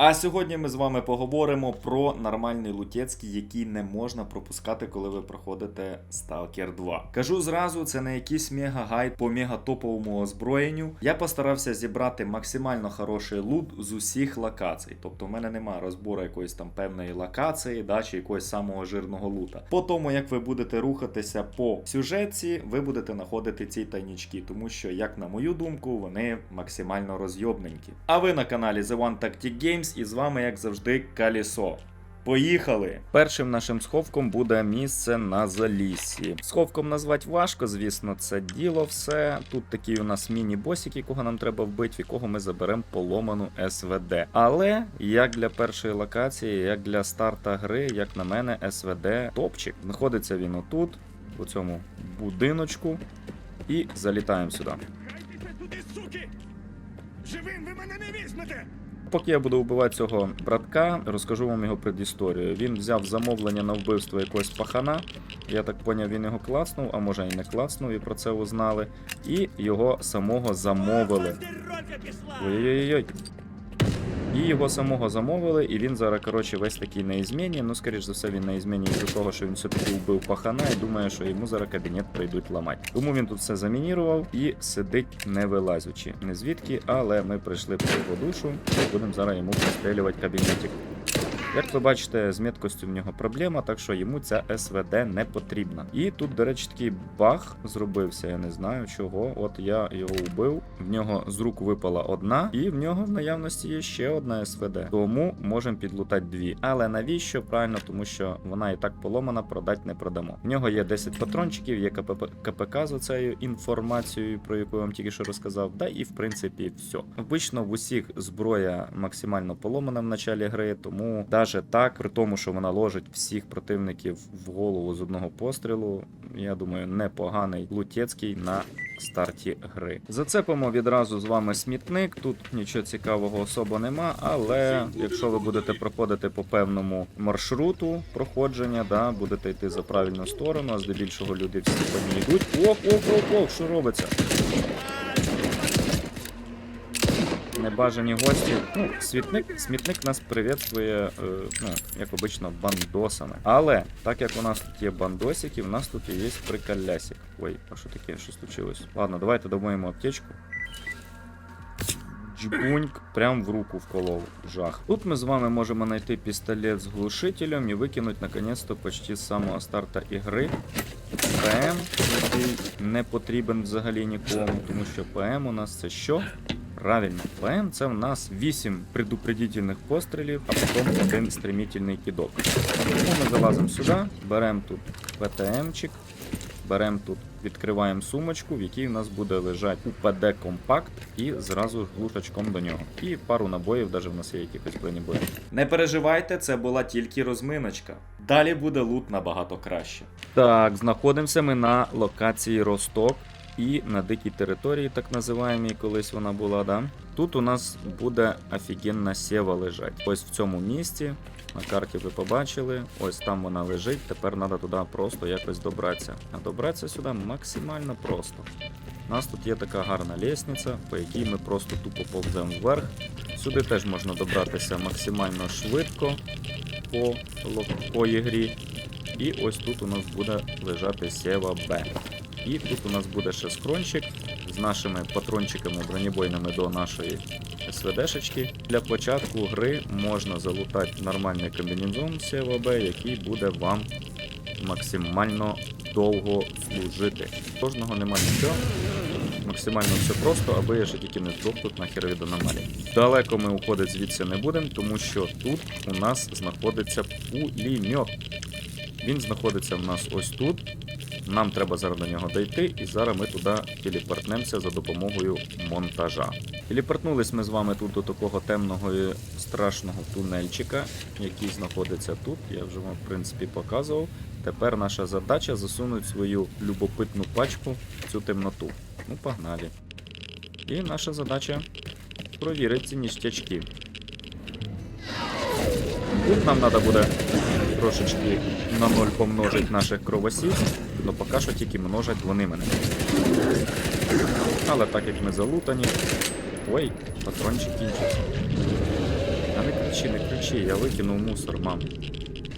А сьогодні ми з вами поговоримо про нормальний лутецький, який не можна пропускати, коли ви проходите Stalker 2. Кажу зразу, це не якийсь мега-гайд по мега-топовому озброєнню. Я постарався зібрати максимально хороший лут з усіх локацій. Тобто, в мене немає розбору якоїсь там певної локації, да, чи якогось самого жирного лута. По тому, як ви будете рухатися по сюжетці, ви будете знаходити ці тайнічки, тому що, як на мою думку, вони максимально розйобненькі. А ви на каналі The One Tactic Games і з вами, як завжди, Калісо. Поїхали! Першим нашим сховком буде місце на заліссі. Сховком назвати важко, звісно, це діло все. Тут такий у нас міні-босик, якого нам треба вбити, в якого ми заберемо поломану СВД. Але як для першої локації, як для старта гри, як на мене, СВД топчик. Знаходиться він отут, у цьому будиночку, і залітаємо сюди. Живим ви мене не візьмете! Поки я буду вбивати цього братка, розкажу вам його предісторію. Він взяв замовлення на вбивство якогось пахана. Я так поняв, він його клацнув, а може і не клацнув, і про це узнали. І його самого замовили. Ой-ой-ой. І його самого замовили, і він зараз, коротше, весь такий на ізміні. Ну, скоріш за все, він на ізміні з того, що він все-таки вбив пахана і думає, що йому зараз кабінет прийдуть ламати. Тому він тут все замінірував і сидить не вилазючи. Не звідки, але ми прийшли по його душу і будемо зараз йому пострілювати кабінетик. Як ви бачите, з меткостю в нього проблема, так що йому ця СВД не потрібна. І тут, до речі, такий баг зробився. Я не знаю чого. От я його вбив. В нього з рук випала одна, і в нього в наявності є ще одна СВД. Тому можемо підлутати дві. Але навіщо? Правильно, тому що вона і так поломана, продати не продамо. В нього є 10 патрончиків, є КПП, КПК з цією інформацією, про яку я вам тільки що розказав. Да і в принципі все. Обично в усіх зброя максимально поломана в началі гри, тому навіть так, при тому, що вона ложить всіх противників в голову з одного пострілу, я думаю, непоганий лутецький на старті гри. Зацепимо відразу з вами смітник. Тут нічого цікавого особо нема, але якщо ви будете проходити по певному маршруту проходження, да, будете йти за правильну сторону, а здебільшого люди всі по ній йдуть. Ок, ок, ок, ок, що робиться? Небажані гості. Ну, світник, смітник нас привітствує, е, ну, як обично, бандосами. Але так як у нас тут є бандосики, в нас тут і є приколясик. Ой, а що таке? Що случилось? Ладно, давайте домоємо аптечку. Джбуньк, прям в руку вколов. Жах. Тут ми з вами можемо знайти пістолет з глушителем і викинути наконець-то почти з самого старта ігри. ПМ, який не потрібен взагалі нікому, тому що ПМ у нас це що? Правильно, ПМ це в нас 8 предупредительних пострілів, а потім один стремительний кидок. Тому ми залазимо сюди, беремо тут ПТМчик, беремо тут, відкриваємо сумочку, в якій в нас буде лежати УПД компакт і зразу глушачком до нього. І пару набоїв, навіть в нас є якихось бронебоїв. Не переживайте, це була тільки розминочка. Далі буде лут набагато краще. Так, знаходимося ми на локації Росток і на дикій території, так називаємій, колись вона була, да? Тут у нас буде офігенна сєва лежать. Ось в цьому місці. На карті ви побачили, ось там вона лежить. Тепер треба туди просто якось добратися. А добратися сюди максимально просто. У нас тут є така гарна лісниця, по якій ми просто тупо повземо вверх. Сюди теж можна добратися максимально швидко по, по ігрі. І ось тут у нас буде лежати сєва Б. І тут у нас буде ще скрончик з нашими патрончиками бронебойними до нашої СВДшечки. Для початку гри можна залутати нормальний комбінезон СВБ, який буде вам максимально довго служити. Кожного нема нічого. Максимально все просто, аби я ще тільки не здох тут нахер від аномалій. Далеко ми уходити звідси не будемо, тому що тут у нас знаходиться пулімет. Він знаходиться в нас ось тут. Нам треба зараз до нього дійти, і зараз ми туди телепортнемося за допомогою монтажа. Телепортнулись ми з вами тут до такого темного і страшного тунельчика, який знаходиться тут. Я вже вам, в принципі, показував. Тепер наша задача засунути свою любопитну пачку в цю темноту. Ну, погнали. І наша задача провірити ці ніштячки. Тут нам треба буде трошечки на ноль помножити наших кровосів, але поки що тільки множать вони мене. Але так як ми залутані. Ой, патрончик кінчився. А не кричи, не кричи, я викинув мусор, мам.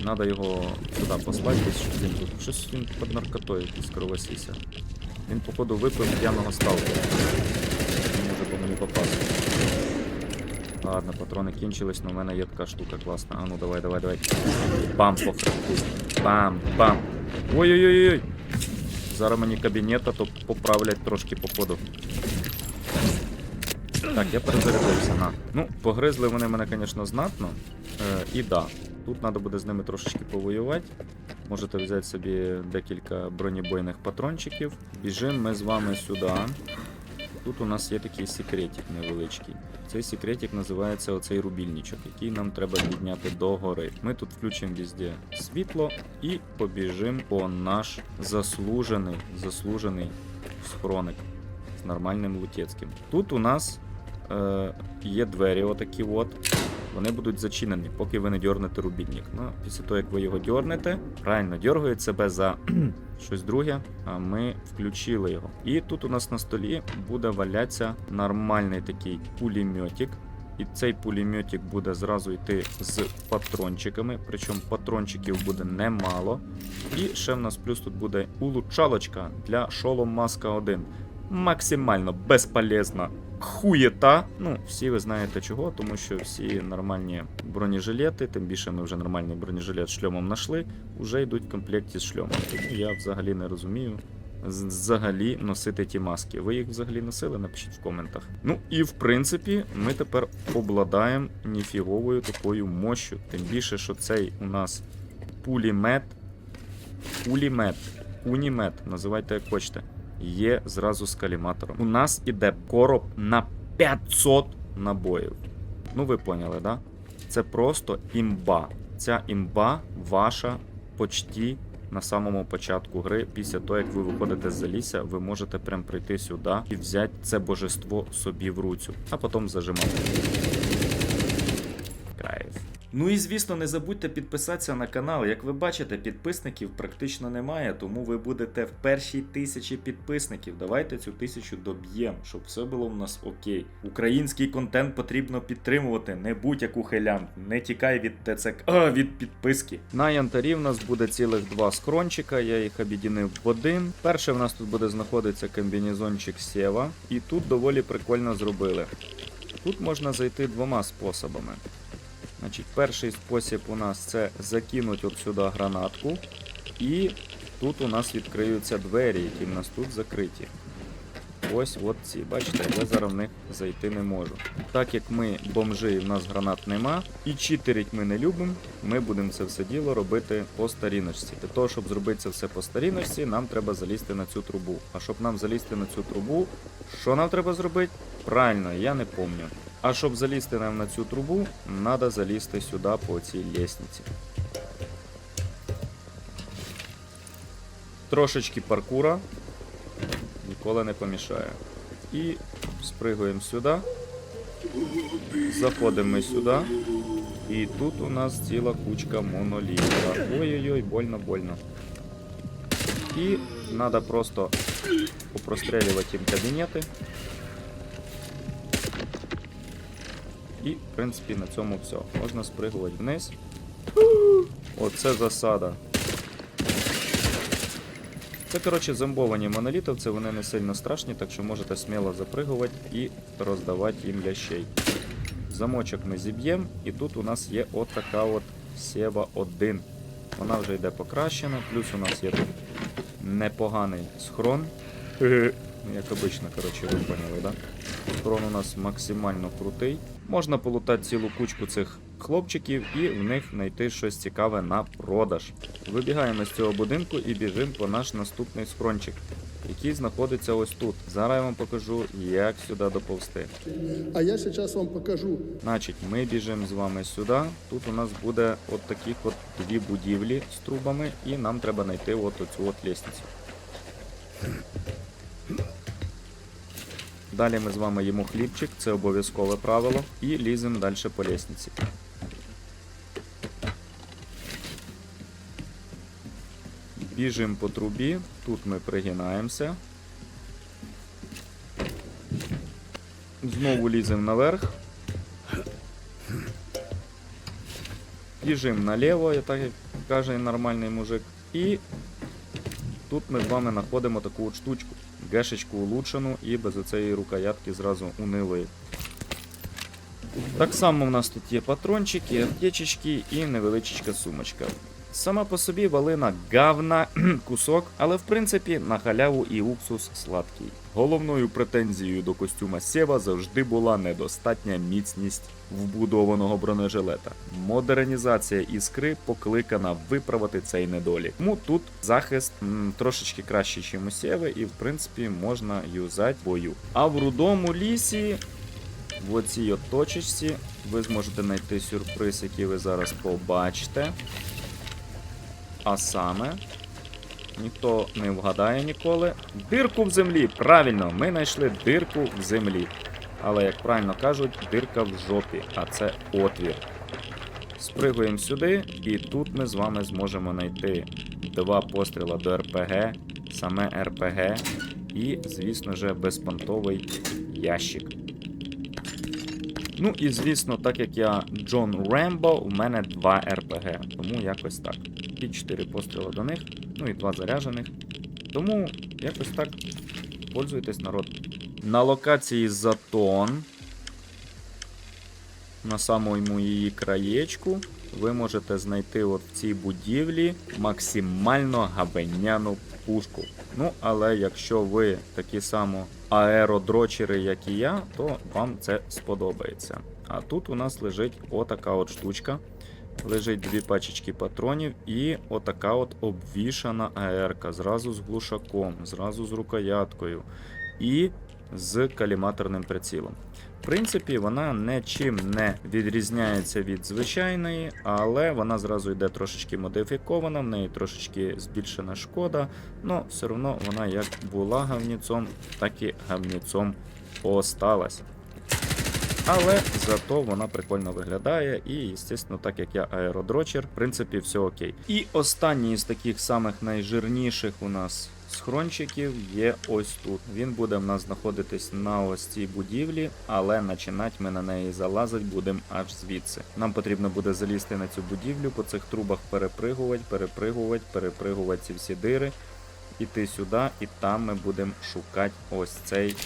Надо його сюди послати, десь, щоб він тут. Щось він під наркотою якийсь кровосіся. Він, походу, випив п'яного сталкера. Він може по мені попасти. Ладно, патрони кінчились, але в мене є така штука класна. А ну давай, давай, давай. Бам по хребту. Бам, бам. Ой-ой-ой-ой. Зараз мені кабінета, то поправлять трошки походу. Так, я перезарядився на. Ну, погризли вони мене, звісно, знатно. Е, і да, тут треба буде з ними трошечки повоювати. Можете взяти собі декілька бронебойних патрончиків. Біжимо ми з вами сюди. Тут у нас є такий секретик невеличкий. Цей секретик називається оцей рубільничок, який нам треба підняти до гори. Ми тут включимо везде світло і побіжимо по наш заслужений, заслужений схроник з нормальним лутецьким. Тут у нас е, є двері, отакі от. Вони будуть зачинені, поки ви не дьорнете рубільник. Ну, після того, як ви його дьорнете, правильно дьоргають себе за щось друге, а ми включили його. І тут у нас на столі буде валятися нормальний такий пулеметик. І цей пулеметик буде зразу йти з патрончиками, причому патрончиків буде немало. І ще в нас плюс тут буде улучшалочка для шолом Маска 1. Максимально безполезна хуєта. Ну, всі ви знаєте чого, тому що всі нормальні бронежилети, тим більше ми вже нормальний бронежилет з шльомом знайшли, вже йдуть в комплекті з шльомом. Тому я взагалі не розумію. Взагалі носити ті маски. Ви їх взагалі носили? Напишіть в коментах. Ну і в принципі, ми тепер обладаємо ніфіговою такою мощю. Тим більше, що цей у нас пулімет, пулімет, унімет, називайте як хочете, є зразу з каліматором. У нас іде короб на 500 набоїв. Ну ви поняли, да? Це просто імба. Ця імба ваша почті на самому початку гри. Після того, як ви виходите з залісся, ви можете прям прийти сюди і взяти це божество собі в руцю, а потім зажимати. Ну і звісно, не забудьте підписатися на канал. Як ви бачите, підписників практично немає, тому ви будете в першій тисячі підписників. Давайте цю тисячу доб'ємо, щоб все було в нас окей. Український контент потрібно підтримувати. Не будь як ухилянт, не тікай від ТЦК, а, від підписки. На янтарі в нас буде цілих два скрончика, я їх об'єднив в один. Перше в нас тут буде знаходитися комбінезончик Сєва, і тут доволі прикольно зробили. Тут можна зайти двома способами. Значить, перший спосіб у нас це закинути от сюди гранатку. І тут у нас відкриються двері, які в нас тут закриті. Ось от ці. Бачите, я зараз в них зайти не можу. Так як ми бомжи, в нас гранат нема, і читерить ми не любимо, ми будемо це все діло робити по старіночці. Для того, щоб зробити це все по старіночці, нам треба залізти на цю трубу. А щоб нам залізти на цю трубу, що нам треба зробити? Правильно, я не пам'ятаю. А щоб залізти нам на цю трубу, треба залізти сюди по цій лестниці. Трошечки паркура ніколи не помішає. І спригуємо сюди. Заходимо ми сюди. І тут у нас ціла кучка монолітів. Ой-ой-ой, больно, больно. І треба просто попрострелювати їм кабінети. І, в принципі, на цьому все. Можна спригувати вниз. Оце засада. Це, коротше, зомбовані монолітовці, вони не сильно страшні, так що можете сміло запригувати і роздавати їм лящей. Замочок ми зіб'ємо, і тут у нас є от така от Сєва 1. Вона вже йде покращена, плюс у нас є тут непоганий схрон. Ну, Як обично, коротше, ви поняли, да? Схрон у нас максимально крутий. Можна полутати цілу кучку цих хлопчиків і в них знайти щось цікаве на продаж. Вибігаємо з цього будинку і біжимо по наш наступний схрончик, який знаходиться ось тут. Зараз я вам покажу, як сюди доповзти. А я сейчас вам покажу. Значить, ми біжимо з вами сюди. Тут у нас буде от таких от дві будівлі з трубами, і нам треба знайти от оцю от лестницю. Далі ми з вами їмо хлібчик, це обов'язкове правило, і ліземо далі по лестниці. Біжимо по трубі, тут ми пригинаємося. Знову ліземо наверх. Біжим наліво, я так як каже нормальний мужик. І тут ми з вами знаходимо таку от штучку. Гешечку улучшену і без оцеї рукоятки зразу унилої. Так само в нас тут є патрончики, аптечечки і невеличка сумочка. Сама по собі валина гавна кусок, але в принципі на халяву і уксус сладкий. Головною претензією до костюма Сєва завжди була недостатня міцність вбудованого бронежилета. Модернізація іскри покликана виправити цей недолік. Тому тут захист м, трошечки кращий, ніж у Сєви, і в принципі можна юзати бою. А в рудому лісі в оцій от точечці ви зможете знайти сюрприз, який ви зараз побачите. А саме, ніхто не вгадає ніколи. Дирку в землі. Правильно, ми знайшли дирку в землі. Але, як правильно кажуть, дирка в жопі, а це отвір. Спригуємо сюди, і тут ми з вами зможемо знайти два постріла до РПГ, саме РПГ і, звісно ж, безпонтовий ящик. Ну і звісно, так як я Джон Рембо, у мене два РПГ. Тому якось так. І 4 постріли до них, ну і два заряжених. Тому якось так. Пользуйтесь, народ. На локації Затон. На самому її краєчку ви можете знайти от в цій будівлі максимально габеняну пушку. Ну, але якщо ви такі само аеродрочери, як і я, то вам це сподобається. А тут у нас лежить отака от штучка. Лежить дві пачечки патронів і отака от обвішана АРК. Зразу з глушаком, зразу з рукояткою і з каліматорним прицілом. В принципі, вона нічим не відрізняється від звичайної, але вона зразу йде трошечки модифікована, в неї трошечки збільшена шкода, але все одно вона як була гавніцом, так і гавніцом осталась. Але зато вона прикольно виглядає, і, звісно, так як я аеродрочер, в принципі, все окей. І останній з таких самих найжирніших у нас схрончиків є ось тут. Він буде в нас знаходитись на ось цій будівлі, але починати ми на неї залазити будемо аж звідси. Нам потрібно буде залізти на цю будівлю, по цих трубах перепригувати, перепригувати, перепригувати ці всі дири, іти сюди, і там ми будемо шукати ось цей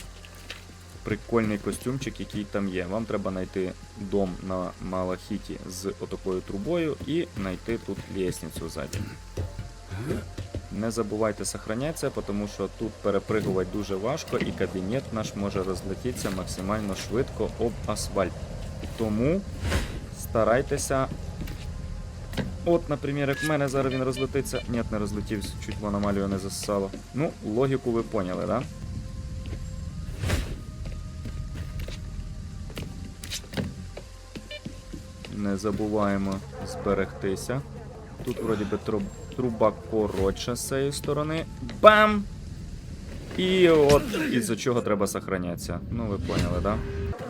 прикольний костюмчик, який там є. Вам треба знайти дом на Малахіті з отакою трубою і знайти тут лестницю ззаді. Не забувайте сохранятися, тому що тут перепригувати дуже важко і кабінет наш може розлетітися максимально швидко об асфальт. Тому старайтеся. От, наприклад, як в мене зараз він розлетиться. Ні, не розлетівся, чуть в аномалію не засало. Ну, логіку ви поняли, да? Не забуваємо зберегтися. Тут вроді би труб, труба коротша з цієї сторони. Бам! І от із-за чого треба сохранятися. Ну, ви поняли, да?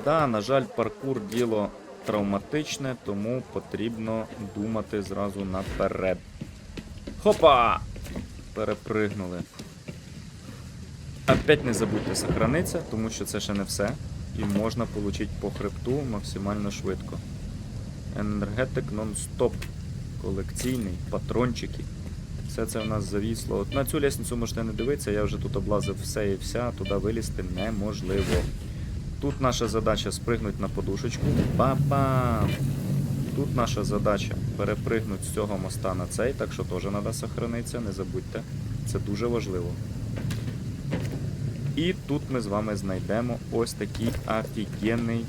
Да, на жаль, паркур діло травматичне, тому потрібно думати зразу наперед. Хопа! Перепригнули. Опять не забудьте сохранитися, тому що це ще не все. І можна отримати по хребту максимально швидко. Енергетик нон-стоп. Колекційний, патрончики. Все це в нас завісло. От на цю лісницю можете не дивитися, я вже тут облазив все і вся, туди вилізти неможливо. Тут наша задача спригнути на подушечку. Па-пам! Тут наша задача перепригнути з цього моста на цей, так що теж треба сохранитися, не забудьте. Це дуже важливо. І тут ми з вами знайдемо ось такий офігенний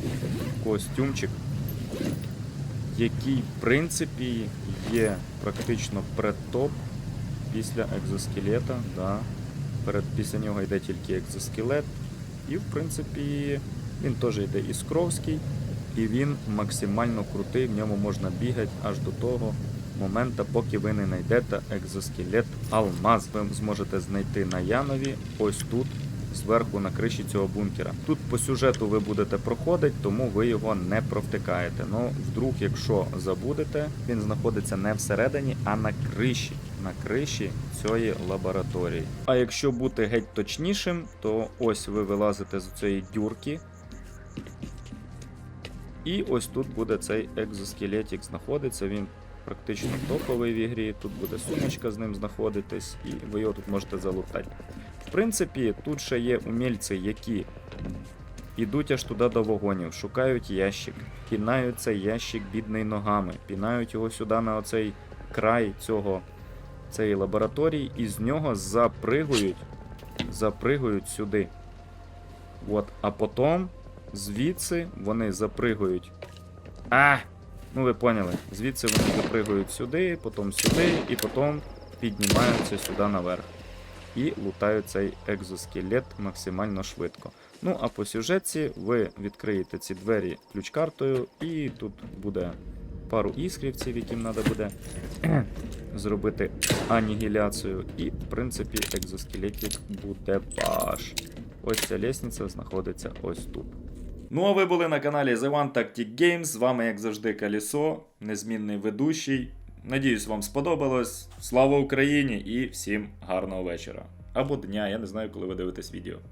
костюмчик, який, в принципі, є практично предтоп після екзоскелета. Да. Перед, після нього йде тільки екзоскелет. І, в принципі, він теж йде іскровський, і він максимально крутий, в ньому можна бігати аж до того моменту, поки ви не знайдете екзоскелет Алмаз. Ви зможете знайти на Янові ось тут, зверху на криші цього бункера. Тут по сюжету ви будете проходити, тому ви його не провтикаєте. Ну, вдруг, якщо забудете, він знаходиться не всередині, а на криші. На криші цієї лабораторії. А якщо бути геть точнішим, то ось ви вилазите з цієї дюрки. І ось тут буде цей екзоскелетик знаходиться. Він практично топовий в ігрі. Тут буде сумочка з ним знаходитись, і ви його тут можете залутати. Принципі, тут ще є умільці, які ідуть аж туди до вагонів, шукають ящик, пінають цей ящик бідний ногами, пінають його сюди на оцей край цього цієї лабораторії, і з нього запригують, запригують сюди. От, а потім звідси вони запригують. А! Ну ви поняли. Звідси вони запригують сюди, потім сюди, і потім піднімаються сюди наверх. І лутають цей екзоскелет максимально швидко. Ну а по сюжетці ви відкриєте ці двері ключ-картою, і тут буде пару іскрівців, яким треба буде зробити анігіляцію. І, в принципі, екзоскелетик буде ваш. Ось ця лестниця знаходиться ось тут. Ну а ви були на каналі The One Tactic Games. З вами, як завжди, Калісо, незмінний ведущий. Надіюсь, вам сподобалось. Слава Україні і всім гарного вечора. Або дня, я не знаю, коли ви дивитесь відео.